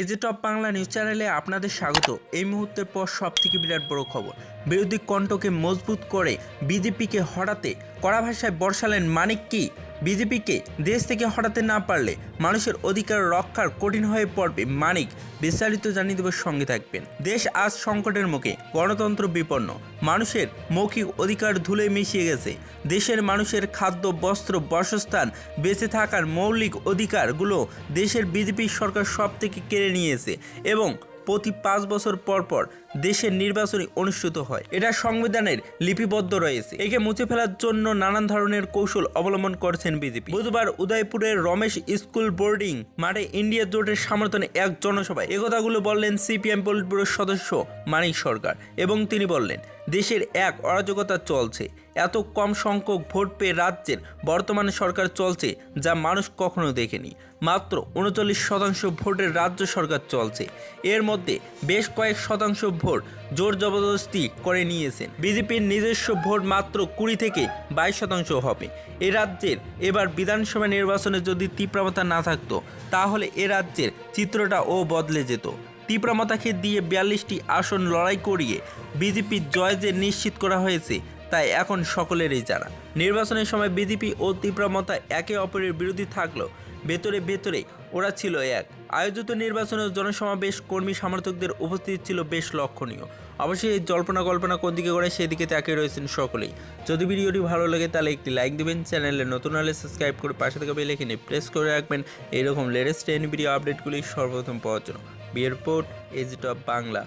এজে top Bangla news চ্যানেলে আপনাদের স্বাগত। এই মুহূর্তের পর সব থেকে বিরাট বড় খবর। বিরোধী কণ্ঠকে মজবুত করে বিজেপিকে হটাতে, কড়া ভাষায় বর্ষালেন মানিক কি? বিজেপিকে দেশ থেকে হটাতে না পারলে মানুষের অধিকার রক্ষার কঠিন হয়ে পড়বে মানিক। বিস্তারিত জানিয়ে দেবার সঙ্গে থাকবেন। দেশ আজ সংকটের মুখে, গণতন্ত্র বিপন্ন, মানুষের মৌখিক অধিকার ধুলে মিশিয়ে গেছে। দেশের মানুষের খাদ্য, বস্ত্র, বাসস্থান বেঁচে থাকার মৌলিক অধিকারগুলো দেশের বিজেপি সরকার সব থেকে কেড়ে নিয়েছে এবং প্রতি পাঁচ বছর পর পর দেশের নির্বাচনী অনুষ্ঠিত হয়। এটা সংবিধানের লিপিবদ্ধ রয়েছে। একে মুছে ফেলার জন্য নানান ধরনের কৌশল অবলম্বন করছেন বিজেপি। বুধবার উদয়পুরের রমেশ স্কুল বোর্ডিং মাঠে ইন্ডিয়া জোটের সমর্থনে এক জনসভায় একথাগুলো বললেন সিপিএম পলিট ব্যুরোর সদস্য মানিক সরকার এবং তিনি বললেন, দেশের এক অরাজকতা চলছে। এত কম সংখ্যক ভোট পেয়ে রাজ্যের বর্তমানে সরকার চলছে যা মানুষ কখনো দেখেনি। মাত্র উনচল্লিশ শতাংশ ভোটের রাজ্য সরকার চলছে। এর মধ্যে বেশ কয়েক শতাংশ ভোট জোর জবরদস্তি করে নিয়েছেন। বিজেপির নিজস্ব ভোট মাত্র কুড়ি থেকে বাইশ শতাংশ হবে। এ রাজ্যের এবার বিধানসভা নির্বাচনে যদি তীব্রমতা না থাকতো, তাহলে এ রাজ্যের চিত্রটা ও বদলে যেত। তীব্রমতাকে দিয়ে বিয়াল্লিশটি আসন লড়াই করিয়ে বিজেপির জয় যে নিশ্চিত করা হয়েছে তাই এখন সকলেরই জানা। নির্বাচনের সময় বিজেপি ও তীব্রমতা একে অপরের বিরোধী থাকলেও ভেতরে ভেতরে ওরা ছিল এক। আয়োজিত নির্বাচনে জনসমাবেশ কর্মী সমর্থকদের উপস্থিতি ছিল বেশ লক্ষণীয়। অবশ্যই এই জল্পনা কল্পনা কোন দিকে করে সেদিকে তাকিয়ে রয়েছেন সকলেই। যদি ভিডিওটি ভালো লাগে তাহলে একটি লাইক দিবেন, চ্যানেলে নতুন হলে সাবস্ক্রাইব করে পাশে থাকা বেল এখানে প্রেস করে রাখবেন। এইরকম লেটেস্ট ট্রেন ভিডিও আপডেটগুলি সর্বপ্রথম পাওয়ার জন্য। বিয়ের পোর্ট এজিট অফ বাংলা